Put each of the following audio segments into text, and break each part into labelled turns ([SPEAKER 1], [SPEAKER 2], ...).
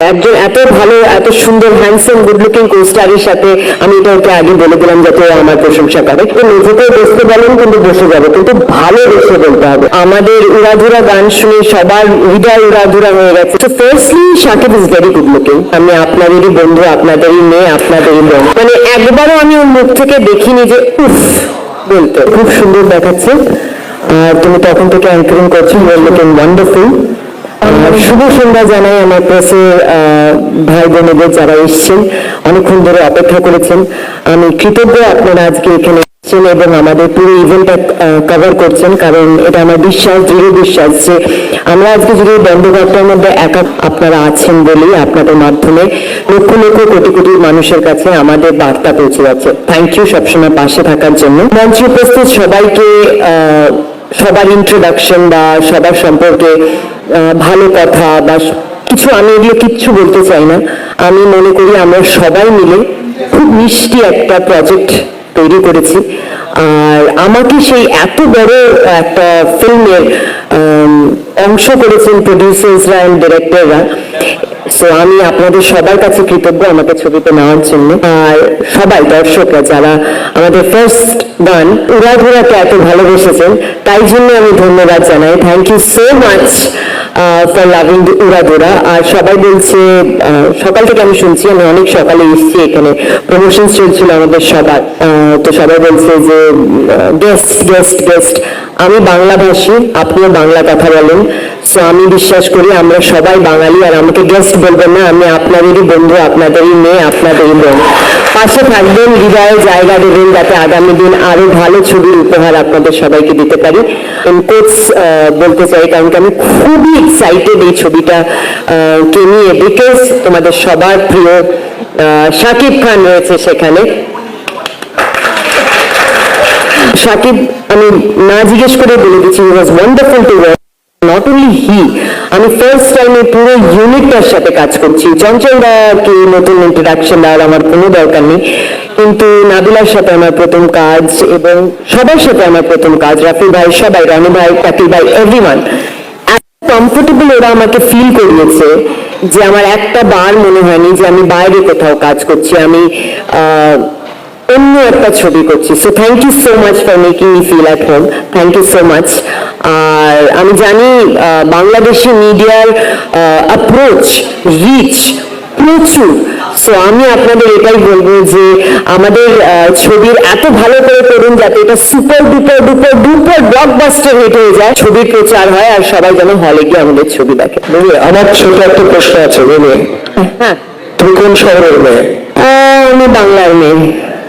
[SPEAKER 1] একজন এত ভালো, এত সুন্দর হ্যান্ডসাম গুড লুকিং কোস্টারের সাথে আমি এটা ওকে আগে বলে দিলাম যাতে আমার প্রশংসা করে তো নিজেকেও বসতে বলেন কিন্তু বসে যাবে, কিন্তু ভালো বসে বলতে হবে। আমাদের উড়াধুরা গান শুনে সবার হৃদয় উড়াধুরা হয়ে গেছে। তো firstly Shakib is very good looking আমি আপনাদেরই বন্ধু, আপনাদেরই মেয়ে, আপনাদেরই বোন। মানে একবারও আমি ওর মুখ থেকে দেখিনি যে, উফ, বলতে। খুব সুন্দর দেখাচ্ছে। আর তুমি তখন থেকে অ্যাঙ্কারিং করছ ওয়ান্ডারফুল শুভ সন্ধ্যা জানাই আমার প্রেসের ভাই বোনেদের যারা এসছেন, অনেকক্ষণ ধরে অপেক্ষা করেছেন। আমি কৃতজ্ঞ আপনারা আজকে এখানে এসছেন এবং আমাদের পুরো ইভেন্টটা কভার করছেন, কারণ এটা আমার বিশ্বাস, দৃঢ় বিশ্বাস যে আমরা আজকে যদি বন্ধঘরটার মধ্যে একা আপনারা আছেন বলেই আপনাদের মাধ্যমে লক্ষ লক্ষ কোটি কোটি মানুষের কাছে আমাদের বার্তা পৌঁছে যাচ্ছে। থ্যাংক ইউ সবসময় পাশে থাকার জন্য। মঞ্চে উপস্থিত সবাইকে সবার ইন্ট্রোডাকশন বা সবার সম্পর্কে ভালো কথা বা কিছু আমি এগুলো কিচ্ছু বলতে চাই না। আমি মনে করি আমরা সবাই মিলে খুব মিষ্টি একটা প্রজেক্ট তৈরি করেছি। আর আমাকে সেই এত বড় একটা ফিল্মের অংশ করেছেন প্রডিউসার্সরা অ্যান্ড ডিরেক্টররা সো আমি আপনাদের সবার কাছে কৃতজ্ঞ আমাকে ছবিতে নেওয়ার জন্য। আর সবাই, দর্শকরা, যারা আমাদের ফার্স্ট গান উড়াধুরাকে এত ভালোবেসেছেন, তাই জন্য আমি ধন্যবাদ জানাই। Thank you so much for loving Uradhura আর সবাই বলছে সকাল থেকে আমি শুনছি, আমি অনেক সকালে এসেছি এখানে। প্রমোশন চলছিল আমাদের সবার। তো সবাই বলছে যে গেস্ট গেস্ট গেস্ট আমি বাংলা ভাষী আপনিও বাংলা কথা বলেন। সো আমি বিশ্বাস করি আমরা সবাই বাঙালি আর আমাকে গেস্ট বলবেন না, আমি আপনাদেরই বন্ধু, আপনাদেরই মেয়ে, আপনাদেরই বোন। পাশে থাকবেন, হৃদয়ে জায়গা দেবেন যাতে আগামী দিন আরও ভালো ছবির উপহার আপনাদের সবাইকে দিতে পারি। কোচ বলতে চাই, কারণ আমি খুবই এক্সাইটেড এই ছবিটা কে নিয়ে বিকজ তোমাদের সবার প্রিয় শাকিব খান রয়েছে সেখানে। সাকিব, আমি না জিজ্ঞেস করে বলে দিচ্ছি was wonderful to not only he আমি ফার্স্ট টাইমে পুরো ইউনিটটার সাথে কাজ করছি। চঞ্চল দাকে নতুন ইন্ট্রোডাকশন দেওয়ার আমার কোনো দরকার নেই। কিন্তু নাবিলার সাথে আমার প্রথম কাজ এবং সবার সাথে আমার প্রথম কাজ রাফি ভাই সবাই রানু ভাই কাকির ভাই এভরিওয়ান কমফোর্টেবল ওরা আমাকে ফিল করিয়েছে যে আমার একটা বার মনে হয়নি যে আমি বাইরে কোথাও কাজ করছি। আমি আহ, অন্য একটা ছবি করছি। So thank you so much for making me feel at home thank you so much আর আমি জানি বাংলাদেশি মিডিয়ার অ্যাপ্রোচ রিচ প্রচুর। সো আমি আপনাদের এটাই বলব যে আমাদের ছবির এত ভালো করে করুন যাতে এটা super duper duper duper blockbuster hit হয়ে যায়। ছবির প্রচার হয় আর সবাই যেন হলে গিয়ে আমাদের ছবি দেখে।
[SPEAKER 2] আমার ছোট একটা প্রশ্ন আছে
[SPEAKER 1] হ্যাঁ।
[SPEAKER 2] তুমি কোন শহরের মেয়ে?
[SPEAKER 1] আমি বাংলার মেয়ে।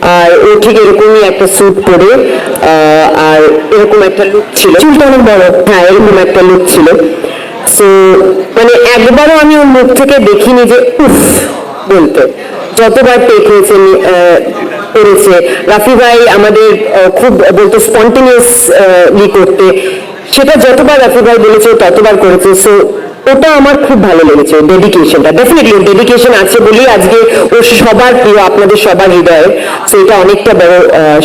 [SPEAKER 1] আর ও ঠিক এরকমই একটা স্যুট পরে আর এরকম একটা লুক ছিল। চুলটা অনেক বড়। হ্যাঁ এরকম একটা লুক ছিল। সো মানে একবারও আমি ওর মুখ থেকে দেখিনি যে উফ বলতে। যতবার টেক হয়েছে করেছে। রাফি ভাই আমাদের খুব বলতো স্পন্টেনিয়াস করতে। সেটা যতবার রাফি ভাই বলেছে ততবার করেছে। সো ওটা আমার খুব ভালো লেগেছে ডেডিকেশনটা ডেফিনেটলি ডেডিকেশন আছে বলেই আজকে ও সবার প্রিয়, আপনাদের সবার হৃদয়ে। সো এটা অনেকটা বড়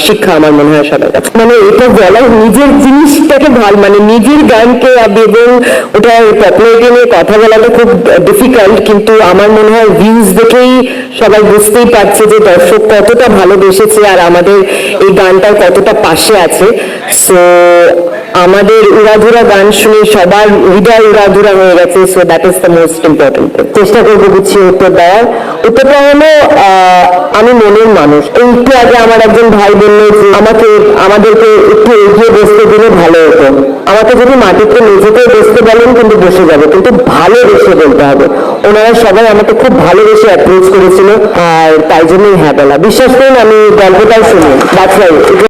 [SPEAKER 1] শিক্ষা আমার মনে হয় সবার কাছে। মানে এটা বলা নিজের জিনিসটাকে ভালো মানে নিজের গানকে এবং ওটা পপুলারিটি নিয়ে কথা বলাটা খুব ডিফিকাল্ট কিন্তু আমার মনে হয় ভিউজ দেখেই সবাই বুঝতেই পারছে যে দর্শক কতটা ভালোবেসেছে আর আমাদের এই গানটার কতটা পাশে আছে। সো আমাদের উড়াধুরা গান শুনে সবার হৃদয় উড়াধুরা হয়ে গেছে so that is the most important চেষ্টা করব গুছিয়ে উত্তর দেওয়ার। উত্তরটা হলো আমি মনের মানুষ। একটু আগে আমার একজন ভাই বলল যে, আমাকে, আমাদেরকে একটু এগিয়ে বসতে দিলে ভালো হতো। আমাকে যদি মাটিতে নিজেকে বসতে বলেন, কিন্তু বসে যাবে। কিন্তু ভালো ভালোবেসে বলতে হবে। ওনারা সবাই আমাকে খুব ভালোবেসে অ্যাপ্রোচ করেছিল, আর তাই জন্যই হ্যাঁ বলা। বিশ্বাস করুন, আমি গল্পটাও শুনি। বাচ্চাই